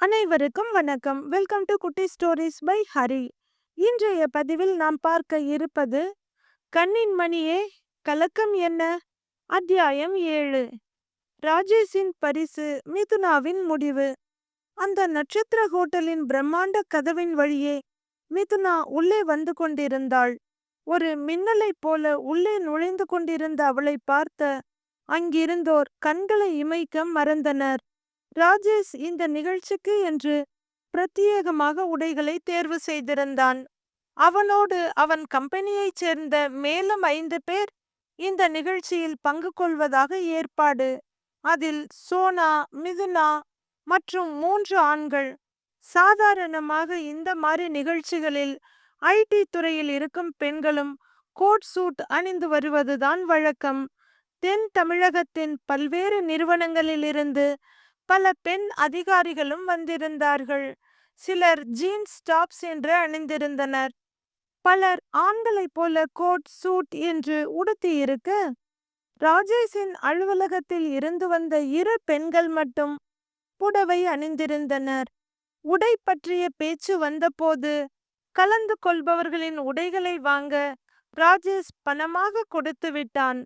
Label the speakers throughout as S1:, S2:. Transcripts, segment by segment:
S1: அனைவருக்கும் வணக்கம். Welcome to குட்டி ஸ்டோரிஸ் பை ஹரி இன்றைய பதிவில் நாம் பார்க்க இருப்பது கண்ணின் மணியே கலக்கம் என்ன? அத்தியாயம் ஏழு. ராஜேஷின் பரிசு மிதுனாவின் முடிவு. அந்த நட்சத்திர ஹோட்டலின் பிரம்மாண்ட கதவின் வழியே மிதுனா உள்ளே வந்து கொண்டிருந்தாள். ஒரு மின்னலைப் போல உள்ளே நுழைந்து கொண்டிருந்த அவளை பார்த்த அங்கிருந்தோர் கண்களை இமைக்க மறந்தனர். ராஜேஷ் இந்த நிகழ்ச்சிக்கு என்று பிரத்யேகமாக உடைகளை தேர்வு செய்திருந்தான். அவனோடு அவன் கம்பெனியைச் சேர்ந்த மேலும் ஐந்து பேர் இந்த நிகழ்ச்சியில் பங்கு கொள்வதாக ஏற்பாடு. அதில் சோனா மிதுனா மற்றும் மூன்று ஆண்கள். சாதாரணமாக இந்த மாதிரி நிகழ்ச்சிகளில் ஐடி துறையில் இருக்கும் பெண்களும் கோட் சூட் அணிந்து வருவதுதான் வழக்கம். தென் தமிழகத்தின் பல்வேறு நிறுவனங்களிலிருந்து பல பெண் அதிகாரிகளும் வந்திருந்தார்கள். சிலர் ஜீன்ஸ் டாப்ஸ் என்று அணிந்திருந்தனர். பலர் ஆண்களைப் போல கோட் சூட் என்று உடுத்தியிருக்க ராஜேஷின் அலுவலகத்தில் இருந்து வந்த இரு பெண்கள் மட்டும் புடவை அணிந்திருந்தனர். உடை பற்றிய பேச்சு வந்தபோது கலந்து கொள்பவர்களின் உடைகளை வாங்க ராஜேஷ் பணமாக கொடுத்து விட்டான்.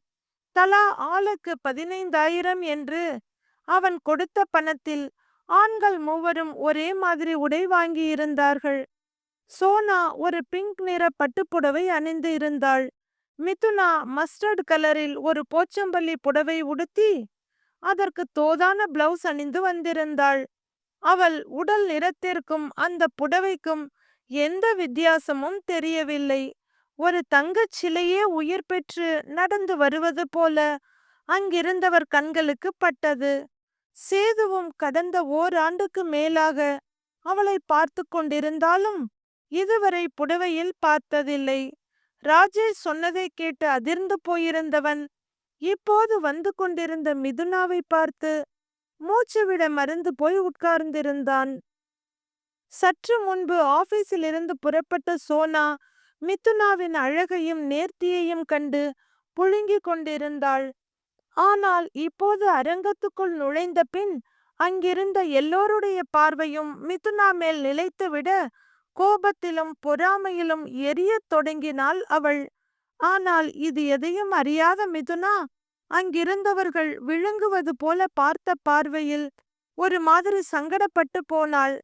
S1: தலா ஆளுக்கு பதினைந்தாயிரம் என்று அவன் கொடுத்த பணத்தில் ஆண்கள் மூவரும் ஒரே மாதிரி உடை வாங்கியிருந்தார்கள் சோனா ஒரு பிங்க் நிற பட்டுப்புடவை அணிந்து இருந்தாள். மிதுனா மஸ்டர்ட் கலரில் ஒரு போச்சம்பள்ளி புடவை உடுத்தி அதற்கு தோதான பிளவுஸ் அணிந்து வந்திருந்தாள். அவள் உடல் நிறத்திற்கும் அந்த புடவைக்கும் எந்த வித்தியாசமும் தெரியவில்லை. ஒரு தங்கச் சிலையே உயிர் பெற்று நடந்து வருவது போல அங்கிருந்தவர் கண்களுக்கு பட்டது. சேதுவும் கடந்த ஓராண்டுக்கு மேலாக அவளை பார்த்து கொண்டிருந்தாலும் இதுவரை புடவையில் பார்த்ததில்லை. ராஜேஷ் சொன்னதை கேட்டு அதிர்ந்து போயிருந்தவன். இப்போது வந்து கொண்டிருந்த மிதுனாவை பார்த்து மூச்சு விட மறந்து போய் உட்கார்ந்திருந்தான். சற்று முன்பு ஆபீஸில் இருந்து புறப்பட்ட சோனா மிதுனாவின் அழகையும் நேர்த்தியையும் கண்டு புழுங்கிக் கொண்டிருந்தாள். ஆனால் இப்போது அரங்கத்துக்குள் நுழைந்த பின் அங்கிருந்த எல்லோருடைய பார்வையும் மிதுனா மேல் நிலைத்துவிட கோபத்திலும் பொறாமையிலும் எரியத் தொடங்கினாள் அவள். ஆனால் இது எதையும் அறியாத மிதுனா அங்கிருந்தவர்கள் விழுங்குவது போல பார்த்த பார்வையில் ஒரு மாதிரி சங்கடப்பட்டு போனாள்.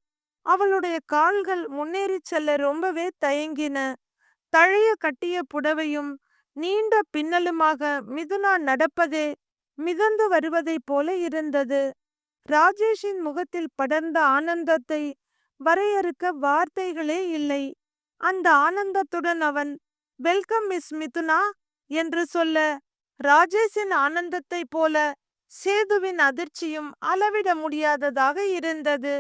S1: அவளுடைய கால்கள் முன்னேறிச் செல்ல ரொம்பவே தயங்கின. தழைய கட்டிய புடவையும் நீண்ட பின்னலுமாக மிதுனா நடப்பதே மிதந்து வருவதைப் போல இருந்தது. ராஜேஷின் முகத்தில் படர்ந்த ஆனந்தத்தை வரையறுக்க வார்த்தைகளே இல்லை. அந்த ஆனந்தத்துடன் அவன் வெல்கம் மிஸ் மிதுனா என்று சொல்ல ராஜேஷின் ஆனந்தத்தை போல சேதுவின் அதிர்ச்சியும் அளவிட முடியாததாக இருந்தது.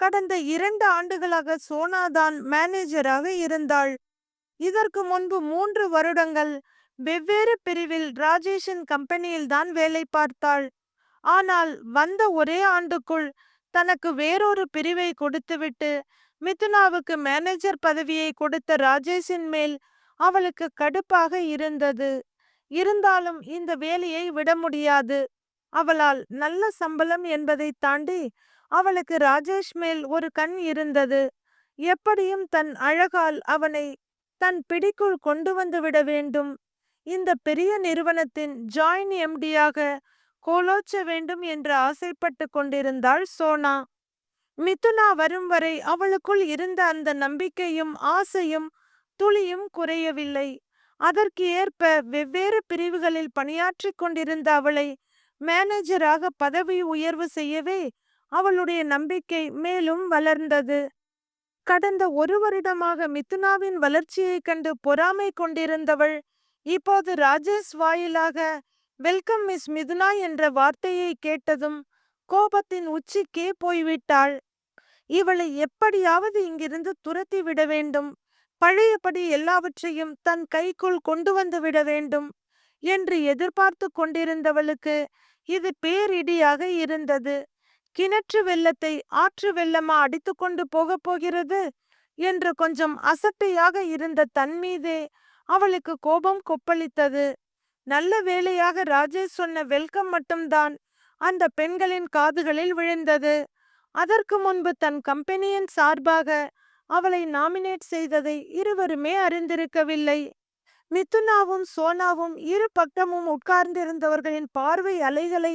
S1: கடந்த இரண்டு ஆண்டுகளாக சோனாதான் மேனேஜராக இருந்தாள். இதற்கு முன்பு மூன்று வருடங்கள் வெவ்வேறு பிரிவில் ராஜேஷின் கம்பெனியில் தான் வேலை பார்த்தாள். ஆனால் வந்த ஒரே ஆண்டுக்குள் தனக்கு வேறொரு பிரிவை கொடுத்துவிட்டு மிதுனாவுக்கு மேனேஜர் பதவியை கொடுத்த ராஜேஷின் மேல் அவளுக்கு கடுப்பாக இருந்தது. இருந்தாலும் இந்த வேலையை விட முடியாது. அவளால் நல்ல சம்பளம் என்பதை தாண்டி அவளுக்கு ராஜேஷ் மேல் ஒரு கண் இருந்தது. எப்படியும் தன் அழகால் அவனை தன் பிடிக்குள் கொண்டு வந்துவிட வேண்டும். இந்த பெரிய நிறுவனத்தின் ஜாயின் எம்டியாக கோலோச்ச வேண்டும் என்று ஆசைப்பட்டு கொண்டிருந்தாள் சோனா. மிதுனா வரும் வரை அவளுக்குள் இருந்த அந்த நம்பிக்கையும் ஆசையும் துளியும் குறையவில்லை. அதற்கு ஏற்ப வெவ்வேறு பிரிவுகளில் பணியாற்றிக் கொண்டிருந்த அவளை மேனேஜராக பதவி உயர்வு செய்யவே அவளுடைய நம்பிக்கை மேலும் வளர்ந்தது. கடந்த ஒரு வருடமாக மிதுனாவின் வளர்ச்சியைக் கண்டு பொறாமை கொண்டிருந்தவள் இப்போது ராஜேஷ் வாயிலாக வெல்கம் மிஸ் மிதுனா என்ற வார்த்தையை கேட்டதும் கோபத்தின் உச்சிக்கே போய்விட்டாள். இவளை எப்படியாவது இங்கிருந்து துரத்தி விட வேண்டும் பழையபடி எல்லாவற்றையும் தன் கைக்குள் கொண்டு வந்து விட வேண்டும் என்று எதிர்பார்த்து கொண்டிருந்தவளுக்கு இது பேரிடியாக இருந்தது. கிணற்று வெள்ளத்தை ஆற்று வெள்ளமா அடித்து கொண்டு போகப் போகிறது? என்று கொஞ்சம் அசட்டையாக இருந்த தன் மீதே அவளுக்கு கோபம் கொப்பளித்தது. நல்ல வேளையாக ராஜேஷ் சொன்ன வெல்கம் மட்டும்தான் அந்த பெண்களின் காதுகளில் விழுந்தது. அதற்கு முன்பு தன் கம்பெனியின் சார்பாக அவளை நாமினேட் செய்ததை இருவருமே அறிந்திருக்கவில்லை. மிதுனாவும் சோனாவும் இரு பக்கமும் உட்கார்ந்திருந்தவர்களின் பார்வை அலைகளை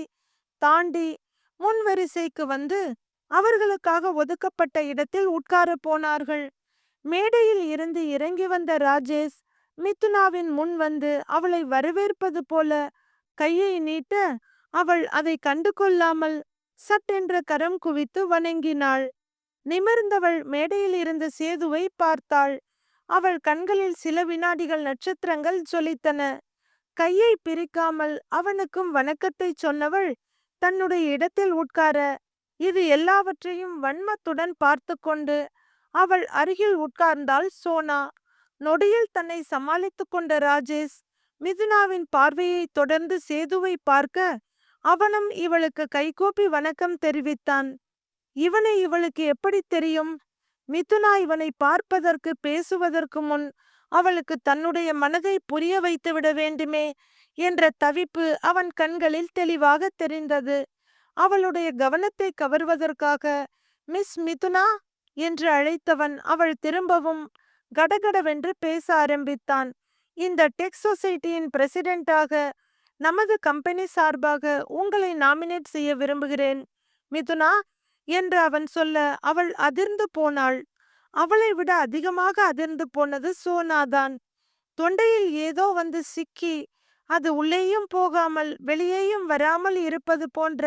S1: தாண்டி முன் வரிசைக்கு வந்து அவர்களுக்காக ஒதுக்கப்பட்ட இடத்தில் உட்கார போனார்கள். மேடையில் இருந்து இறங்கி வந்த ராஜேஷ் மித்துனாவின் முன் வந்து அவளை வரவேற்பது போல கையை நீட்ட அவள் அதை கண்டு கொள்ளாமல் சட்டென்ற கரம் குவித்து வணங்கினாள். நிமிர்ந்தவள் மேடையில் இருந்த சேதுவை பார்த்தாள். அவள் கண்களில் சில வினாடிகள் நட்சத்திரங்கள் ஜொலித்தன. கையை பிரிக்காமல் அவனுக்கும் வணக்கத்தை சொன்னவள் தன்னுடைய இடத்தில் உட்கார இது எல்லாவற்றையும் வன்மத்துடன் பார்த்து கொண்டு அவள் அருகில் உட்கார்ந்தாள் சோனா. நொடியில் தன்னை சமாளித்துக் கொண்ட ராஜேஷ் மிதுனாவின் பார்வையை தொடர்ந்து சேதுவை பார்க்க அவனும் இவளுக்கு கைகோப்பி வணக்கம் தெரிவித்தான். இவனை இவளுக்கு எப்படி தெரியும்? மிதுனா இவனை பார்ப்பதற்கு பேசுவதற்கு முன் அவளுக்கு தன்னுடைய மனதை புரிய வைத்துவிட வேண்டுமே என்ற தவிப்பு அவன் கண்களில் தெளிவாக தெரிந்தது. அவளுடைய கவனத்தை கவர்வதற்காக மிஸ் மிதுனா? என்று அழைத்தவன் அவள் திரும்பவும் கடகடவென்று பேச ஆரம்பித்தான். இந்த டெக் சொசைட்டியின் பிரசிடென்டாக நமது கம்பெனி சார்பாக உங்களை நாமினேட் செய்ய விரும்புகிறேன் மிதுனா? என்று அவன் சொல்ல அவள் அதிர்ந்து போனாள். அவளை விட அதிகமாக அதிர்ந்து போனது சோனாதான் தொண்டையில் ஏதோ வந்து சிக்கி அது உள்ளேயும் போகாமல் வெளியேயும் வராமல் இருப்பது போன்ற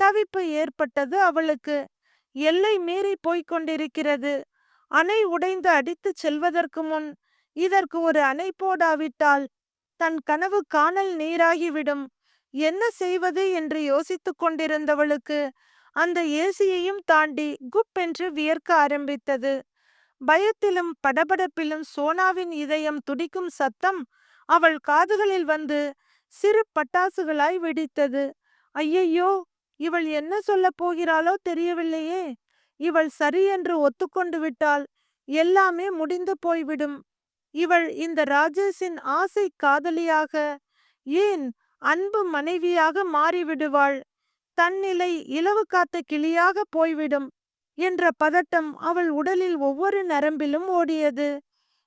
S1: தவிப்பு ஏற்பட்டது அவளுக்கு. எல்லை மீறி போய்க் கொண்டிருக்கிறது. அணை உடைந்து அடித்துச் செல்வதற்கு முன் இதற்கு ஒரு அணை போடாவிட்டால் தன் கனவு காணல் நீராகிவிடும். என்ன செய்வது என்று யோசித்துக் கொண்டிருந்தவளுக்கு அந்த ஏசியையும் தாண்டி குப் என்று வியர்க்க ஆரம்பித்தது. பயத்திலும் படபடப்பிலும் சோனாவின் இதயம் துடிக்கும் சத்தம் அவள் காதுகளில் வந்து சிறு பட்டாசுகளாய் வெடித்தது. ஐயையோ இவள் என்ன சொல்லப் போகிறாளோ தெரியவில்லையே. இவள் சரி என்று ஒத்துக்கொண்டு விட்டால் எல்லாமே முடிந்து போய்விடும். இவள் இந்த ராஜேஷின் ஆசை காதலியாக ஏன் அன்பு மனைவியாக மாறிவிடுவாள்? தன்னிலை இலவு காத்த கிளியாக போய்விடும் என்ற பதட்டம் அவள் உடலில் ஒவ்வொரு நரம்பிலும் ஓடியது.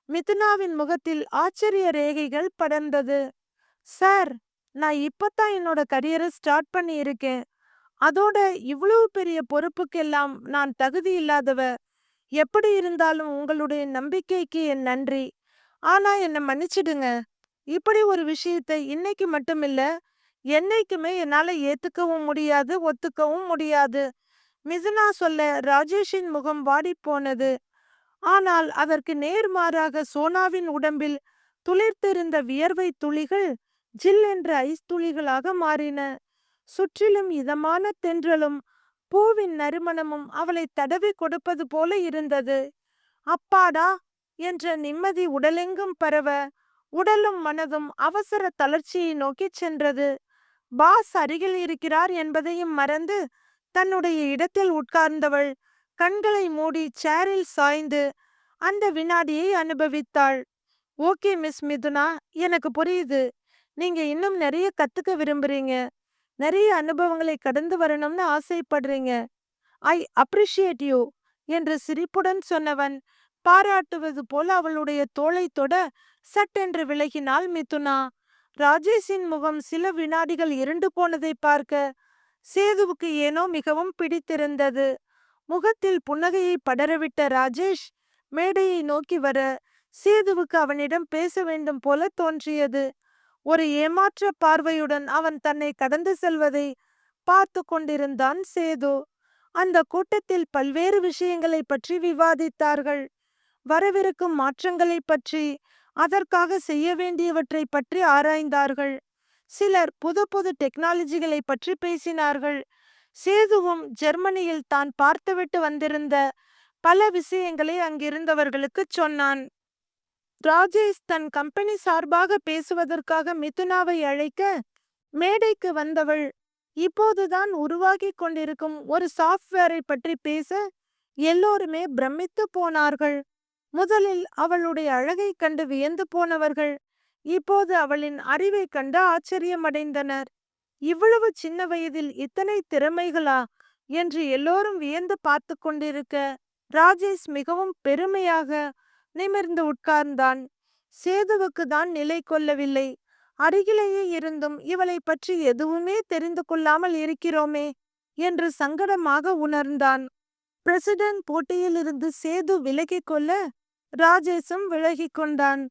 S1: மிதுனாவின் முகத்தில் ஆச்சரிய ரேகைகள் படர்ந்தது. சார் நான் இப்பத்தான் என்னோட கரியரை ஸ்டார்ட் பண்ணி இருக்கேன் அதோட இவ்வளவு பெரிய பொறுப்புக்கெல்லாம் நான் தகுதி இல்லாதவ. எப்படி இருந்தாலும் உங்களுடைய நம்பிக்கைக்கு என் நன்றி. ஆனா என்னை மன்னிச்சிடுங்க. இப்படி ஒரு விஷயத்தை இன்னைக்கு மட்டும் இல்லை என்னைக்குமே என்னால ஏத்துக்கவும் முடியாது ஒத்துக்கவும் முடியாது. மிதுனா சொல்ல ராஜேஷின் முகம் வாடி போனது ஆனால் அதற்கு நேர்மாறாக சோனாவின் உடம்பில் துளிர்த்திருந்த வியர்வை துளிகள் ஜில் என்ற ஐஸ் துளிகளாக மாறின. சுற்றிலும் இதமான தென்றலும் பூவின் நறுமணமும் அவளை தடவி கொடுப்பது போல இருந்தது. அப்பாடா! என்ற நிம்மதி உடலெங்கும் பரவ உடலும் மனதும் அவசர தளர்ச்சியை நோக்கிச் சென்றது. பாஸ் அருகில் இருக்கிறார் என்பதையும் மறந்து தன்னுடைய இடத்தில் உட்கார்ந்தவள் கண்களை மூடி சேரில் சாய்ந்து அந்த வினாடியை அனுபவித்தாள். ஓகே மிஸ் மிதுனா எனக்கு புரியுது. நீங்க இன்னும் நிறைய கத்துக்க விரும்புறீங்க. நிறைய அனுபவங்களை கடந்து வரணும்னு ஆசைப்படுறீங்க. ஐ அப்ரிஷியேட் யூ என்று சிரிப்புடன் சொன்னவன் பாராட்டுவது போல அவளுடைய தோளை தொட சட்டென்று விலகினாள் மிதுனா. ராஜேஷின் முகம் சில வினாடிகள் இருண்டு போனதை பார்க்க சேதுவுக்கு ஏனோ மிகவும் பிடித்திருந்தது. முகத்தில் புன்னகையை படரவிட்ட ராஜேஷ் மேடையை நோக்கி வர சேதுவுக்கு அவனிடம் பேச வேண்டும் போல தோன்றியது. ஒரு ஏமாற்ற பார்வையுடன் அவன் தன்னை கடந்து செல்வதை பார்த்து கொண்டிருந்தான் சேது. அந்த கூட்டத்தில் பல்வேறு விஷயங்களை பற்றி விவாதித்தார்கள். வரவிருக்கும் மாற்றங்களை பற்றி அதற்காக செய்ய வேண்டியவற்றை பற்றி ஆராய்ந்தார்கள். சிலர் புது புது டெக்னாலஜிகளை பற்றி பேசினார்கள். சேதுவும் ஜெர்மனியில் தான் பார்த்துவிட்டு வந்திருந்த பல விஷயங்களை அங்கிருந்தவர்களுக்கு சொன்னான். ராஜேஷ் தன் கம்பெனி சார்பாக பேசுவதற்காக மிதுனாவை அழைக்க மேடைக்கு வந்தவள் இப்போதுதான் உருவாகி கொண்டிருக்கும் ஒரு சாஃப்ட்வேரை பற்றி பேச எல்லோருமே பிரமித்து போனார்கள். முதலில் அவளுடைய அழகை கண்டு வியந்து போனவர்கள் இப்போது அவளின் அறிவை கண்டு ஆச்சரியமடைந்தனர். இவ்வளவு சின்ன வயதில் இத்தனை திறமைகளா? என்று எல்லோரும் வியந்து பார்த்து கொண்டிருக்க ராஜேஷ் மிகவும் பெருமையாக நிமிர்ந்து உட்கார்ந்தான். சேதுவுக்கு தான் நிலை கொள்ளவில்லை. அருகிலேயே இருந்தும் இவளை பற்றி எதுவுமே தெரிந்து கொள்ளாமல் இருக்கிறோமே என்று சங்கடமாக உணர்ந்தான். பிரசிடென்ட் போட்டியிலிருந்து சேது விலகிக் கொள்ள ராஜேஷும் விலகிக் கொண்டான்.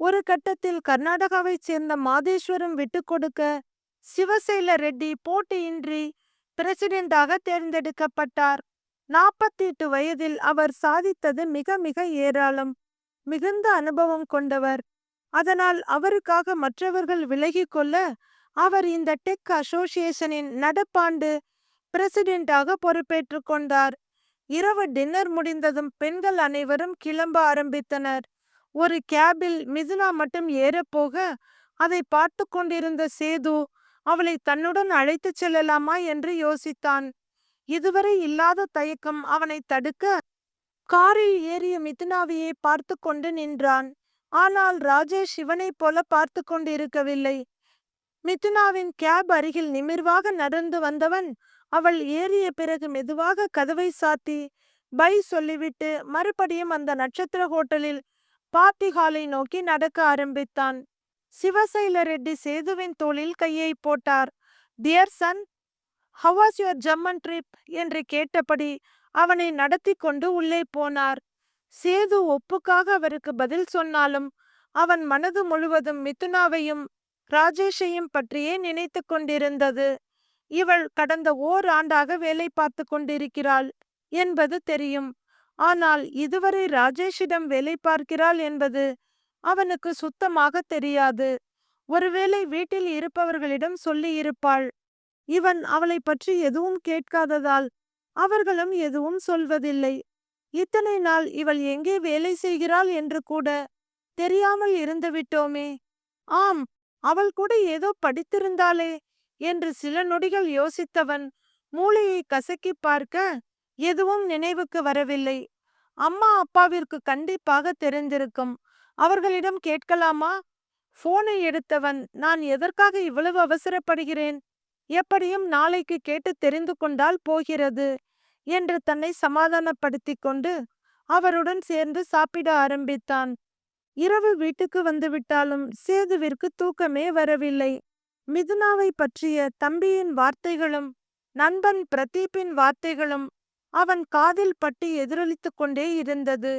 S1: ஒரு கட்டத்தில் கர்நாடகாவைச் சேர்ந்த மாதேஸ்வரம் விட்டுக் கொடுக்க சிவசேல ரெட்டி போட்டியின்றி பிரசிடெண்டாக தேர்ந்தெடுக்கப்பட்டார். நாற்பத்தி எட்டு வயதில் அவர் சாதித்தது மிக மிக ஏராளம் மிகுந்த அனுபவம் கொண்டவர். அதனால் அவருக்காக மற்றவர்கள் விலகிக் கொள்ள அவர் இந்த டெக் அசோசியேஷனின் நடப்பாண்டு பிரசிடெண்டாக பொறுப்பேற்றுக் கொண்டார். இரவு டின்னர் முடிந்ததும் பெண்கள் அனைவரும் கிளம்ப ஆரம்பித்தனர். ஒரு கேபில் மிதுனா மட்டும் ஏறப்போக அதை பார்த்து கொண்டிருந்த சேது அவளை தன்னுடன் அழைத்துச் செல்லலாமா என்று யோசித்தான். இதுவரை இல்லாத தயக்கம் அவனை தடுக்க காரில் ஏறிய மிதுனாவியை பார்த்து கொண்டு நின்றான். ஆனால் ராஜேஷ் சிவனைப் போல பார்த்து கொண்டிருக்கவில்லை. மிதுனாவின் கேப் அருகில் நிமிர்வாக நடந்து வந்தவன் அவள் ஏறிய பிறகு மெதுவாக கதவை சாத்தி பை சொல்லிவிட்டு மறுபடியும் அந்த நட்சத்திர ஹோட்டலில் பார்ட்டி ஹாலை நோக்கி நடக்க ஆரம்பித்தான். சிவசைல ரெட்டி சேதுவின் தோளில் கையை போட்டார். Dear son how was your German trip என்று கேட்டபடி அவனை நடத்தி கொண்டு உள்ளே போனார். சேது ஒப்புக்காக அவருக்கு பதில் சொன்னாலும் அவன் மனது முழுவதும் மிதுனாவையும் ராஜேஷையும் பற்றியே நினைத்து கொண்டிருந்தது. இவள் கடந்த ஓர் ஆண்டாக வேலை பார்த்து கொண்டிருக்கிறாள் என்பது தெரியும். ஆனால் இதுவரை ராஜேஷிடம் வேலை பார்க்கிறாள் என்பது அவனுக்கு சுத்தமாக தெரியாது. ஒருவேளை வீட்டில் இருப்பவர்களிடம் சொல்லி இருப்பாள் இவன் அவளை பற்றி எதுவும் கேட்காததால் அவர்களும் எதுவும் சொல்வதில்லை. இத்தனை நாள் இவள் எங்கே வேலை செய்கிறாள் என்று கூட தெரியாமல் இருந்து விட்டோமே. ஆம் அவள் கூட ஏதோ படித்திருந்தாளே என்று சில நொடிகள் யோசித்தவன் மூளையை கசக்கி பார்க்க எதுவும் நினைவுக்கு வரவில்லை. அம்மா அப்பாவிற்கு கண்டிப்பாக தெரிந்திருக்கும். அவர்களிடம் கேட்கலாமா? போனை எடுத்தவன் நான் எதற்காக இவ்வளவு அவசரப்படுகிறேன்? எப்படியும் நாளைக்கு கேட்டு தெரிந்து கொண்டால் போகிறது என்று தன்னை சமாதானப்படுத்திக் கொண்டு அவருடன் சேர்ந்து சாப்பிட ஆரம்பித்தான். இரவு வீட்டுக்கு வந்துவிட்டாலும் சேதுவிற்கு தூக்கமே வரவில்லை. மிதுனாவை பற்றிய தம்பியின் வார்த்தைகளும் நண்பன் பிரதீப்பின் வார்த்தைகளும் அவன் காதில் பட்டு எதிரொலித்துக் கொண்டே இருந்தது.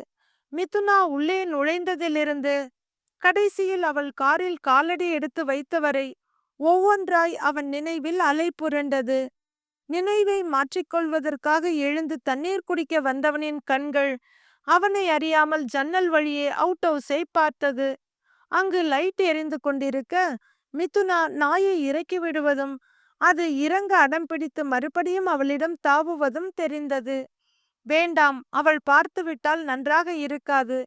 S1: மிதுனா உள்ளே நுழைந்ததிலிருந்து கடைசியில் அவள் காரில் காலடி எடுத்து வைத்தவரை ஒவ்வொன்றாய் அவன் நினைவில் அலை புரண்டது. நினைவை மாற்றிக்கொள்வதற்காக எழுந்து தண்ணீர் குடிக்க வந்தவனின் கண்கள் அவனை அறியாமல் ஜன்னல் வழியே அவுட் ஹவுஸை பார்த்தது. அங்கு லைட் எரிந்து கொண்டிருக்க மிதுனா நாயை இறக்கி விடுவதும் அது இறங்க அடம் பிடித்து மறுபடியும் அவளிடம் தாவுவதும் தெரிந்தது. வேண்டாம் அவள் பார்த்துவிட்டால் நன்றாக இருக்காது.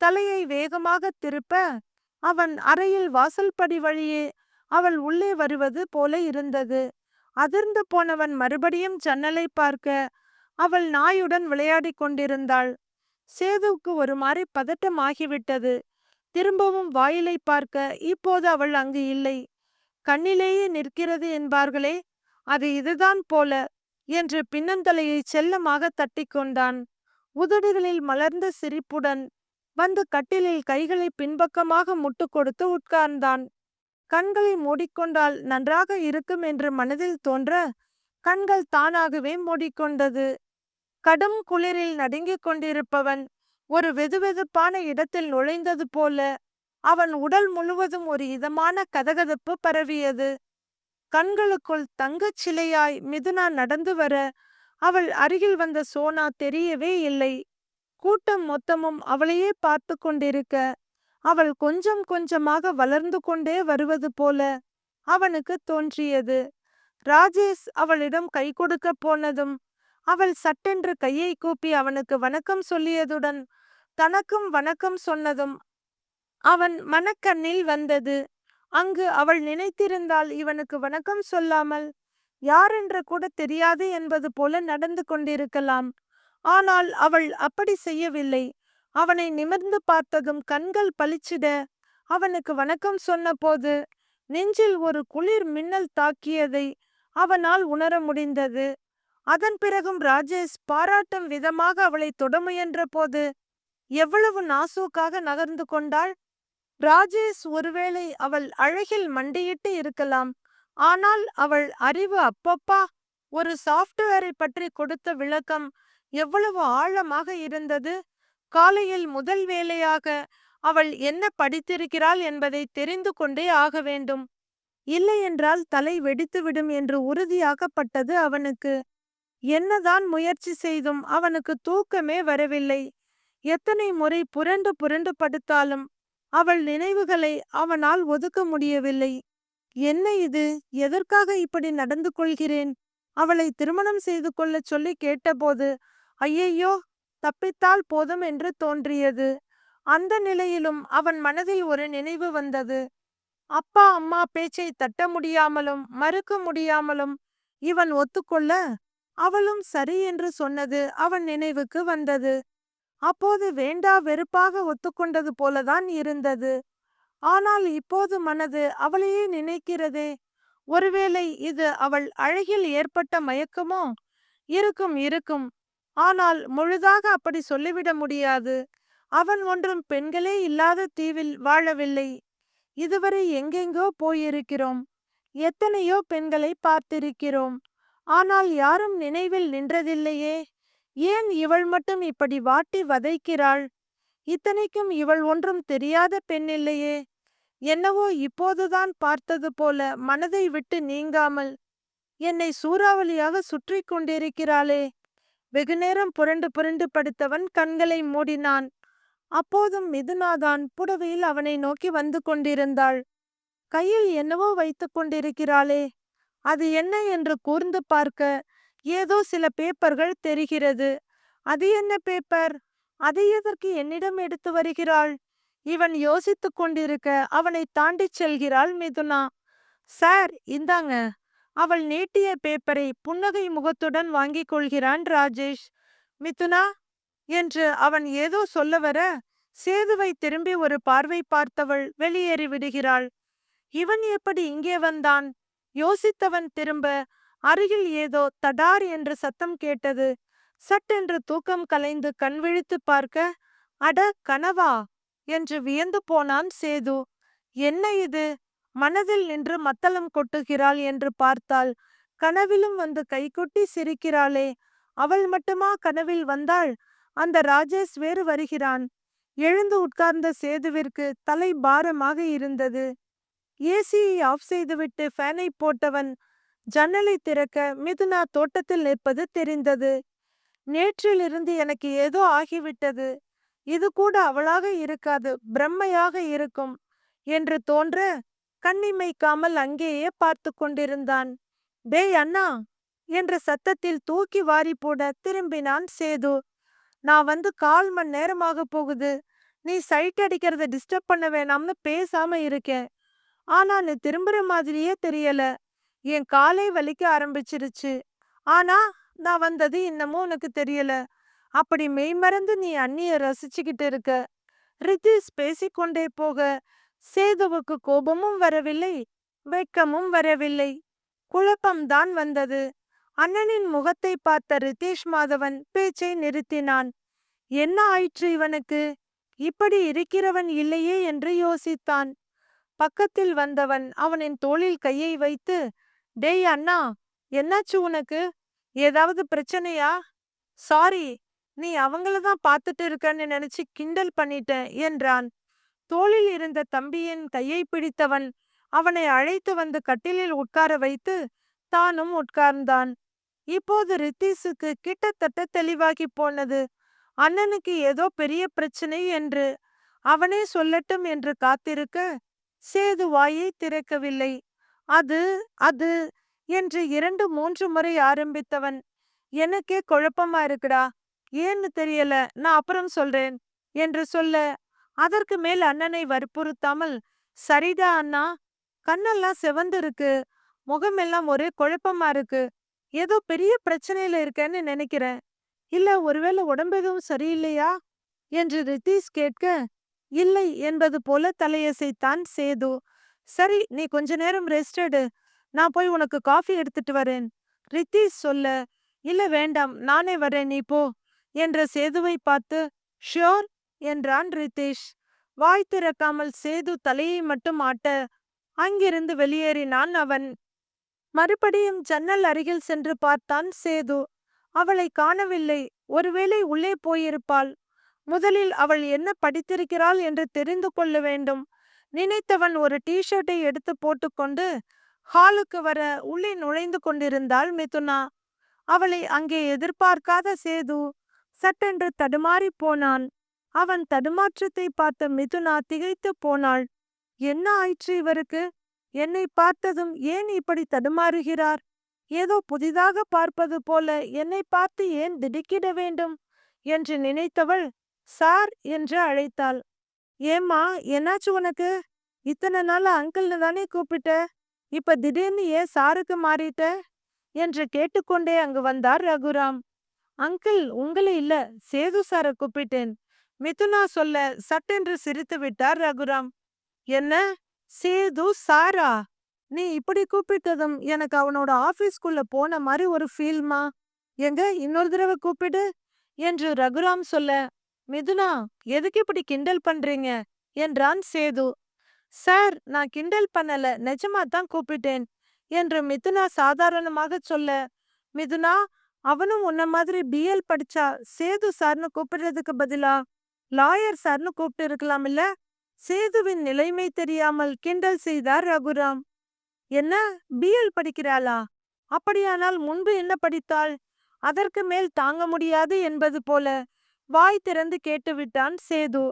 S1: தலையை வேகமாக திருப்ப அவன் அறையில் வாசல்படி வழியே அவள் உள்ளே வருவது போல இருந்தது. அதிர்ந்து போனவன் மறுபடியும் ஜன்னலை பார்க்க அவள் நாயுடன் விளையாடிக் கொண்டிருந்தாள். சேதுவுக்கு ஒரு மாதிரி பதட்டமாகிவிட்டது திரும்பவும் வாயிலை பார்க்க இப்போது அவள் அங்கு இல்லை. கண்ணிலேயே நிற்கிறது என்பார்களே அது இதுதான் போல. என்று பின்னந்தலையை செல்லமாக தட்டிக்கொண்டான். உதடுகளில் மலர்ந்த சிரிப்புடன் வந்து கட்டிலில் கைகளை பின்பக்கமாக முட்டு கொடுத்து உட்கார்ந்தான். கண்களை மூடிக்கொண்டால் நன்றாக இருக்கும் என்று மனதில் தோன்ற கண்கள் தானாகவே மூடிக்கொண்டது. கடும் குளிரில் நடுங்கிக் கொண்டிருப்பவன் ஒரு வெதுவெதுப்பான இடத்தில் நுழைந்தது போல அவன் உடல் முழுவதும் ஒரு இதமான கதகதப்பு பரவியது. கண்களுக்குள் தங்கச் சிலையாய் மிதுனா நடந்து வர அவள் அருகில் வந்த சோனா தெரியவே இல்லை. கூட்டம் மொத்தமும் அவளையே பார்த்து கொண்டிருக்க அவள் கொஞ்சம் கொஞ்சமாக வளர்ந்து கொண்டே வருவது போல அவனுக்கு தோன்றியது. ராஜேஷ் அவளிடம் கை கொடுக்க போனதும் அவள் சட்டென்று கையை கூப்பி அவனுக்கு வணக்கம் சொல்லியதுடன் தனக்கும் வணக்கம் சொன்னதும் அவன் மனக்கண்ணில் வந்தது. அங்கு அவள் நினைத்திருந்தால் இவனுக்கு வணக்கம் சொல்லாமல் யாரென்று கூட தெரியாது என்பது போல நடந்து கொண்டிருக்கலாம். ஆனால் அவள் அப்படி செய்யவில்லை. அவனை நிமிர்ந்து பார்த்ததும் கண்கள் பளிச்சிட அவனுக்கு வணக்கம் சொன்னபோது நெஞ்சில் ஒரு குளிர் மின்னல் தாக்கியதை அவனால் உணர முடிந்தது. அதன் பிறகும் ராஜேஷ் பாராட்டும் விதமாக அவளை தொட முயன்ற போது எவ்வளவு நாசூக்காக நகர்ந்து கொண்டாள்? ராஜேஷ் ஒருவேளை அவள் அழகில் மண்டியிட்டு இருக்கலாம். ஆனால் அவள் அறிவு அப்பப்பா ஒரு சாஃப்ட்வேரை பற்றி கொடுத்த விளக்கம் எவ்வளவு ஆழமாக இருந்தது. காலையில் முதல் வேலையாக அவள் என்ன படித்திருக்கிறாள் என்பதை தெரிந்து கொண்டே ஆக வேண்டும். இல்லையென்றால் தலை வெடித்துவிடும் என்று உறுதியாகப்பட்டது அவனுக்கு. என்னதான் முயற்சி செய்தும் அவனுக்கு தூக்கமே வரவில்லை. எத்தனை முறை புரண்டு புரண்டு படுத்தாலும் அவள் நினைவுகளை அவனால் ஒதுக்க முடியவில்லை. என்ன இது? எதற்காக இப்படி நடந்து கொள்கிறேன்? அவளை திருமணம் செய்து கொள்ளச் சொல்லி கேட்டபோது ஐயையோ தப்பித்தால் போதும் என்று தோன்றியது. அந்த நிலையிலும் அவன் மனதில் ஒரு நினைவு வந்தது. அப்பா அம்மா பேச்சை தட்ட முடியாமலும் மறுக்க முடியாமலும் இவன் ஒத்துக்கொள்ள அவளும் சரி என்று சொன்னது அவன் நினைவுக்கு வந்தது. அப்போது வேண்டா வெறுப்பாக ஒத்துக்கொண்டது போலதான் இருந்தது. ஆனால் இப்போது மனது அவளையே நினைக்கிறதே. ஒருவேளை இது அவள் அழகில் ஏற்பட்ட மயக்கமோ? இருக்கும் இருக்கும். ஆனால் முழுதாக அப்படி சொல்லிவிட முடியாது. அவன் ஒன்றும் பெண்களே இல்லாத தீவில் வாழவில்லை. இதுவரை எங்கெங்கோ போயிருக்கிறோம். எத்தனையோ பெண்களை பார்த்திருக்கிறோம். ஆனால் யாரும் நினைவில் நின்றதில்லையே. ஏன் இவள் மட்டும் இப்படி வாட்டி வதைக்கிறாள்? இத்தனைக்கும் இவள் ஒன்றும் தெரியாத பெண்ணில்லையே என்னவோ இப்போதுதான் பார்த்தது போல மனதை விட்டு நீங்காமல் என்னை சூறாவளியாக சுற்றி கொண்டிருக்கிறாளே. வெகுநேரம் புரண்டு புரண்டு படுத்தவன் கண்களை மூடினான். அப்போதும் மிதுனாதான் புடவையில் அவனை நோக்கி வந்து கொண்டிருந்தாள். கையில் என்னவோ வைத்துக் கொண்டிருக்கிறாளே. அது என்ன என்று கூர்ந்து பார்க்க ஏதோ சில பேப்பர்கள் தெரிகிறது. அது என்ன பேப்பர்? அதை எதற்கு என்னிடம் எடுத்து வருகிறாள்? இவன் யோசித்துக் கொண்டிருக்க அவனை தாண்டிச் செல்கிறாள் மிதுனா. சார் இந்தாங்க. அவள் நீட்டிய பேப்பரை புன்னகை முகத்துடன் வாங்கிக் கொள்கிறான் ராஜேஷ். மிதுனா? என்று அவன் ஏதோ சொல்ல வர சேதுவை திரும்பி ஒரு பார்வை பார்த்தவள் வெளியேறி விடுகிறாள் இவன் எப்படி இங்கே வந்தான்? யோசித்தவன் திரும்ப அருகில் ஏதோ தடார் என்று சத்தம் கேட்டது. சட்டென்று தூக்கம் கலைந்து கண் விழித்து பார்க்க அட கனவா? என்று வியந்து போனான் சேது. என்ன இது? மனதில் நின்று மத்தளம் கொட்டுகிறாள் என்று பார்த்தால் கனவிலும் வந்து கைகொட்டி சிரிக்கிறாளே. அவள் மட்டுமா கனவில் வந்தாள்? அந்த ராஜேஷ் வேறு வருகிறான். எழுந்து உட்கார்ந்த சேதுவிற்கு தலை பாரமாக இருந்தது. ஏசியை ஆஃப் செய்துவிட்டு ஃபேனை போட்டவன் ஜன்னலை திறக்க மிதுனா தோட்டத்தில் நிற்பது தெரிந்தது. நேற்றிலிருந்து எனக்கு ஏதோ ஆகிவிட்டது. இது கூட அவளாக இருக்காது பிரம்மையாக இருக்கும் என்று தோன்ற கண்ணிமைக்காமல் அங்கேயே பார்த்து கொண்டிருந்தான். டேய் அண்ணா! என்ற சத்தத்தில் தூக்கி வாரி போட திரும்பினான் சேது. நான் வந்து கால் மணி நேரமாக போகுது. நீ சைட் அடிக்கிறத டிஸ்டர்ப் பண்ண வேணாம்னு பேசாம இருக்கேன் ஆனா நீ திரும்புற மாதிரியே தெரியல. என் காலை வலிக்க ஆரம்பிச்சிருச்சு. ஆனா நான் வந்தது இன்னமும் உனக்கு தெரியல. அப்படி மெய்மறந்து நீ அண்ணிய ரசிச்சுக்கிட்டு இருக்க. ரித்திஸ் பேசிக்கொண்டே போக சேதுவுக்கு கோபமும் வரவில்லை வெட்கமும் வரவில்லை. குழப்பம்தான் வந்தது. அண்ணனின் முகத்தை பார்த்த ரிதேஷ் மாதவன் பேச்சை நிறுத்தினான். என்ன ஆயிற்று இவனுக்கு? இப்படி இருக்கிறவன் இல்லையே என்று யோசித்தான். பக்கத்தில் வந்தவன் அவனின் தோளில் கையை வைத்து டேய் அண்ணா என்னாச்சு உனக்கு? ஏதாவது பிரச்சனையா? சாரி நீ அவங்கள தான் பார்த்துட்டு இருக்கன்னு நினைச்சு கிண்டல் பண்ணிட்டேன் என்றான். தோளில் இருந்த தம்பியின் கையை பிடித்தவன் அவனை அழைத்து வந்து கட்டிலில் உட்கார வைத்து தானும் உட்கார்ந்தான். இப்போது ரித்தீஸுக்கு கிட்டத்தட்ட தெளிவாகி போனது. அண்ணனுக்கு ஏதோ பெரிய பிரச்சனை என்று அவனே சொல்லட்டும் என்று காத்திருக்க சேது வாயை திறக்கவில்லை. அது அது என்று இரண்டு மூன்று முறை ஆரம்பித்தவன். எனக்கே குழப்பமா இருக்குடா. ஏன்னு தெரியல. நான் அப்புறம் சொல்றேன் என்று சொல்ல அதற்கு மேல் அண்ணனை வற்புறுத்தாமல் சரிடா அண்ணா. கண்ணெல்லாம் செவந்து இருக்கு முகமெல்லாம் ஒரே குழப்பமா இருக்கு. ஏதோ பெரிய பிரச்சனையில இருக்கேன்னு நினைக்கிறேன். இல்ல ஒருவேளை உடம்பு எதுவும் சரியில்லையா? என்று ரித்தீஷ் கேட்க இல்லை என்பது போல தலையசைத்தான் சேது. சரி நீ கொஞ்ச நேரம் ரெஸ்ட் எடு. நான் போய் உனக்கு காஃபி எடுத்துட்டு வரேன். ரித்தீஷ் சொல்ல இல்ல வேண்டாம். நானே வரேன். நீ போ என்ற சேதுவை பார்த்து ஷியோர் என்றான் ரித்தீஷ். வாய் திறக்காமல் சேது தலையை மட்டும் ஆட்ட அங்கிருந்து வெளியேறினான் அவன். மறுபடியும் ஜன்னல் அருகில் சென்று பார்த்தான் சேது. அவளை காணவில்லை. ஒருவேளை உள்ளே போயிருப்பாள். முதலில் அவள் என்ன படித்திருக்கிறாள் என்று தெரிந்து கொள்ள வேண்டும். நினைத்தவன் ஒரு ஷர்ட்டை எடுத்து போட்டுக்கொண்டு ஹாலுக்கு வர உள்ளே நுழைந்து கொண்டிருந்தாள் மிதுனா. அவளை அங்கே எதிர்பார்க்காத சேது சட்டென்று தடுமாறி போனான். அவன் தடுமாற்றத்தை பார்த்த மிதுனா திகைத்து போனாள். என்ன ஆயிற்று இவருக்கு? என்னை பார்த்ததும் ஏன் இப்படி தடுமாறுகிறார்? ஏதோ புதிதாக பார்ப்பது போல என்னை பார்த்து ஏன் திடுக்கிட வேண்டும்? என்று நினைத்தவள் சார் என்று அழைத்தாள். ஏம்மா என்னாச்சு உனக்கு? இத்தனை நாள் அங்கிள்னு தானே கூப்பிட்ட? இப்ப திடீர்னு ஏன் சாருக்கு மாறிட்ட? என்று கேட்டுக்கொண்டே அங்கு வந்தார் ரகுராம். அங்கிள் உங்களை இல்ல சேது சார கூப்பிட்டேன். மிதுனா சொல்ல சட்டென்று சிரித்து விட்டார் ரகுராம். என்ன? சேது சாரா? நீ இப்படி கூப்பிட்டதும் எனக்கு அவனோட ஆபீஸ்க்குள்ள போன மாதிரி ஒரு ஃபீல்மா எங்க இன்னொரு தடவை கூப்பிடு என்று ரகுராம் சொல்ல மிதுனா எதுக்கு இப்படி கிண்டல் பண்றீங்க? என்றான் சேது. சார் நான் கிண்டல் பண்ணல நிஜமா தான் கூப்பிட்டேன் என்று மிதுனா சாதாரணமாக சொல்ல. மிதுனா அவனும் உன்ன மாதிரி பிஎல் படிச்சா சேது சார்னு கூப்பிடுறதுக்கு பதிலா? லாயர் சார்னு கூப்பிட்டு இருக்கலாம் இல்ல? சேதுவின் நிலைமை தெரியாமல் கிண்டல் செய்தார் ரகுராம். என்ன? பிஎல் படிக்கிறாளா? அப்படியானால் முன்பு என்ன படித்தாள்? அதற்கு மேல் தாங்க முடியாது என்பது போல வாய் திறந்து கேட்டுவிட்டான் சேது.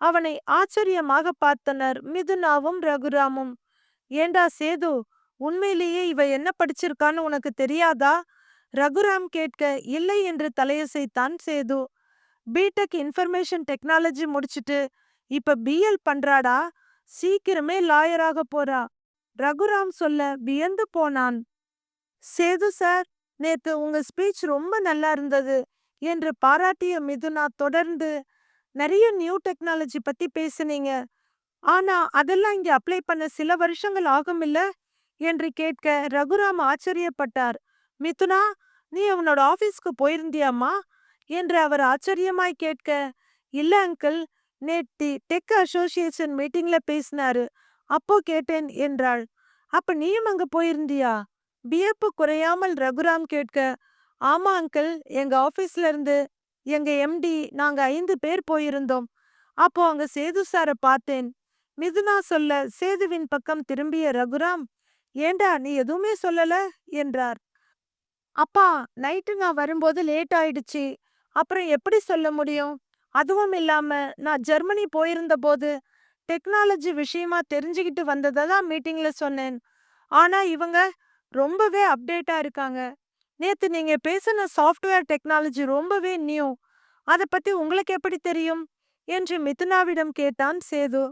S1: அவனை ஆச்சரியமாக பார்த்தனர் மிதுனாவும் ரகுராமும். ஏண்டா சேது உண்மையிலேயே இவ என்ன படிச்சிருக்கான்னு உனக்கு தெரியாதா? ரகுராம் கேட்க இல்லை என்று தலையசைத்தான் சேது. பிடெக் இன்ஃபர்மேஷன் டெக்னாலஜி முடிச்சுட்டு இப்ப பிஎல் பண்றாடா? சீக்கிரமே லாயராக போறா. ரகுராம் சொல்ல வியந்து போனான். சேது சார் நேத்து உங்க ஸ்பீச் ரொம்ப நல்லா இருந்தது. என்று பாராட்டிய மிதுனா தொடர்ந்து நிறைய நியூ டெக்னாலஜி பத்தி பேசுனீங்க. ஆனா அதெல்லாம் இங்க அப்ளை பண்ண சில வருஷங்கள் ஆகும் இல்ல? என்று கேட்க ரகுராம் ஆச்சரியப்பட்டார். மிதுனா நீ அவனோட ஆபீஸ்க்கு போயிருந்தியாமா என்று அவர் ஆச்சரியமாய் கேட்க இல்ல அங்கிள் நேத்தி டெக் அசோசியேஷன் மீட்டிங்ல பேசினாரு. அப்போ கேட்டேன் என்றாள். அப்ப நீயும் அங்க போயிருந்தியா? வியப்பு குறையாமல் ரகுராம் கேட்க ஆமா அங்கிள். எங்க ஆபீஸ்ல இருந்து எங்க எம்டி நாங்க ஐந்து பேர் போயிருந்தோம். அப்போ அங்க சேது சார பார்த்தேன். மிதுனா சொல்ல சேதுவின் பக்கம் திரும்பிய ரகுராம் ஏண்டா நீ எதுவுமே சொல்லல? என்றார். அப்பா நைட்டு நான் வரும்போது லேட் ஆயிடுச்சு. அப்புறம் எப்படி சொல்ல முடியும்? அதுவும் இல்லாம நான் ஜெர்மனி போயிருந்த போது டெக்னாலஜி விஷயமா தெரிஞ்சுக்கிட்டு வந்ததை தான் மீட்டிங்ல சொன்னேன். ஆனா இவங்க ரொம்பவே அப்டேட்டா இருக்காங்க. நேத்து நீங்க பேசின சாஃப்ட்வேர் டெக்னாலஜி ரொம்பவே நியூ. அத பத்தி உங்களுக்கு எப்படி தெரியும்? என்று மிதுனாவிடம் கேட்டான் சேது.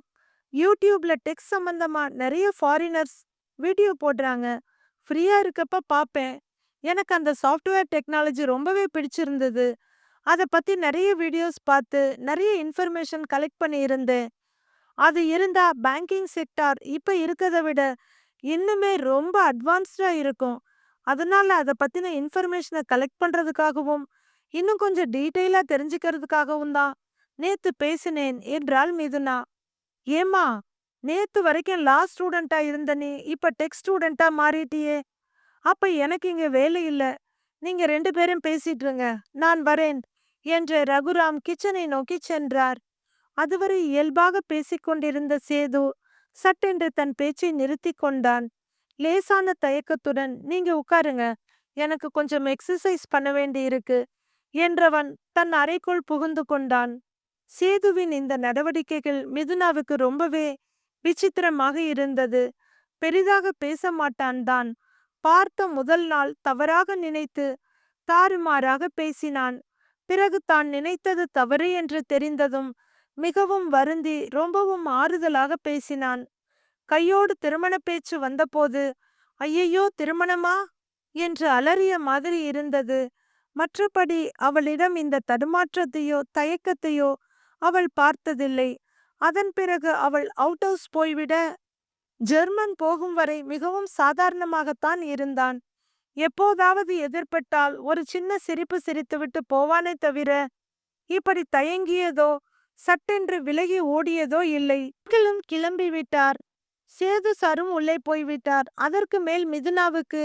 S1: யூடியூப்ல டெக் சம்பந்தமா நிறைய ஃபாரினர்ஸ் வீடியோ போடுறாங்க. ஃப்ரீயா இருக்கப்ப பாப்பேன். எனக்கு அந்த சாஃப்ட்வேர் டெக்னாலஜி ரொம்பவே பிடிச்சிருந்தது. அதை பத்தி நிறைய வீடியோஸ் பார்த்து நிறைய இன்ஃபர்மேஷன் கலெக்ட் பண்ணியிருந்தேன். அது இருந்தா பேங்கிங் செக்டார் இப்ப இருக்கிறத விட இன்னுமே ரொம்ப அட்வான்ஸ்டா இருக்கும். அதனால அதை பத்தின இன்ஃபர்மேஷனை கலெக்ட் பண்றதுக்காகவும் இன்னும் கொஞ்சம் டீட்டெயிலா தெரிஞ்சுக்கிறதுக்காகவும் தான் நேத்து பேசினேன். என்றாள் மிதுனா ஏமா நேத்து வரைக்கும் லா ஸ்டூடெண்டா இருந்த நீ இப்ப டெக் ஸ்டூடெண்டா மாறிட்டியே. அப்ப எனக்கு இங்க வேலை இல்ல. நீங்க ரெண்டு பேரும் பேசிட்டுருங்க நான் வரேன். என்று ரகுராம் கிச்சனை நோக்கி சென்றார். அதுவரை இயல்பாக பேசிக்கொண்டிருந்த சேது சட்டென்று தன் பேச்சை நிறுத்தி கொண்டான். லேசான தயக்கத்துடன் நீங்க உட்காருங்க. எனக்கு கொஞ்சம் எக்ஸசைஸ் பண்ண வேண்டி இருக்கு. என்றவன் தன் அறைக்குள் புகுந்து கொண்டான். சேதுவின் இந்த நடவடிக்கைகள் மிதுனாவுக்கு ரொம்பவே விசித்திரமாக இருந்தது. பெரிதாக பேச மாட்டான் தான். பார்த்த முதல் நாள் தவறாக நினைத்து தாறுமாறாக பேசினான். பிறகு தான் நினைத்தது தவறு என்று தெரிந்ததும் மிகவும் வருந்தி ரொம்பவும் ஆறுதலாக பேசினான். கையோடு திருமண பேச்சு வந்தபோது ஐயையோ திருமணமா என்று அலறிய மாதிரி இருந்தது. மற்றபடி அவளிடம் இந்த தடுமாற்றத்தையோ தயக்கத்தையோ அவள் பார்த்ததில்லை. அதன் பிறகு அவள் அவுட் ஹவுஸ் போய்விட ஜெர்மன் போகும் வரை மிகவும் சாதாரணமாகத்தான் இருந்தான். எப்போதாவது எதிர்பட்டால் ஒரு சின்ன சிரிப்பு சிரித்துவிட்டு போவானே தவிர இப்படி தயங்கியதோ சட்டென்று விலகி ஓடியதோ இல்லை. அகிலும் கிளம்பி விட்டார் சேது சாரும் உள்ளே போய்விட்டார். அதற்கு மேல் மிதுனாவுக்கு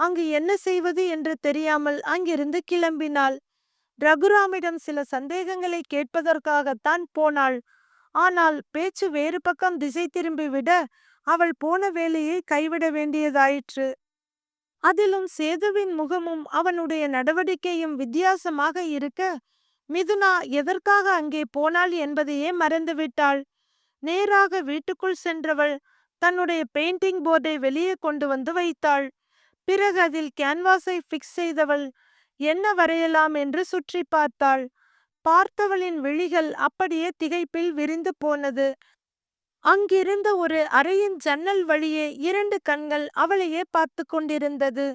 S1: அங்கு என்ன செய்வது என்று தெரியாமல் அங்கிருந்து கிளம்பினாள். ரகுராமிடம் சில சந்தேகங்களை கேட்பதற்காகத்தான் போனாள். ஆனால் பேச்சு வேறு பக்கம் திசை திரும்பிவிட அவள் போன வேலையை கைவிட வேண்டியதாயிற்று. அதிலும் சேதுவின் முகமும் அவனுடைய நடவடிக்கையும் வித்தியாசமாக இருக்க மிதுனா எதற்காக அங்கே போனாள் என்பதையே மறந்துவிட்டாள். நேராக வீட்டுக்குள் சென்றவள் தன்னுடைய பெயிண்டிங் போர்டை வெளியே கொண்டு வந்து வைத்தாள். பிறகு அதில் கேன்வாஸை ஃபிக்ஸ் செய்தவள் என்ன வரையலாம் என்று சுற்றி பார்த்தாள். பார்த்தவளின் விழிகள் அப்படியே திகைப்பில் விரிந்து போனது. அங்கிருந்த ஒரு அறையின் ஜன்னல் வழியே இரண்டு கண்கள் அவளையே பார்த்து கொண்டிருந்தது.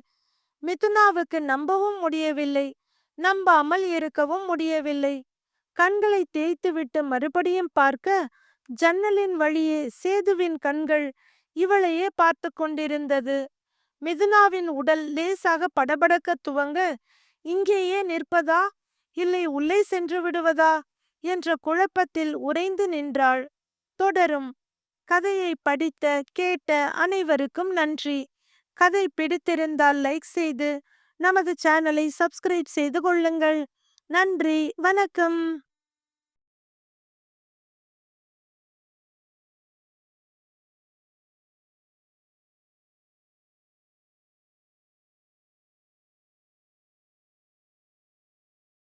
S1: மிதுனாவுக்கு நம்பவும் முடியவில்லை. நம்பாமல் இருக்கவும் முடியவில்லை. கண்களை தேய்த்துவிட்டு மறுபடியும் பார்க்க ஜன்னலின் வழியே சேதுவின் கண்கள் இவளையே பார்த்து கொண்டிருந்தது. மிதுனாவின் உடல் லேசாக படபடக்க துவங்க இங்கேயே நிற்பதா? இல்லை உள்ளே சென்று விடுவதா? என்ற குழப்பத்தில் உறைந்து நின்றாள். தொடரும். கதையை படித்த கேட்ட அனைவருக்கும் நன்றி. கதை பிடித்திருந்தால் லைக் செய்து நமது சேனலை சப்ஸ்கிரைப் செய்து கொள்ளுங்கள். நன்றி. வணக்கம்.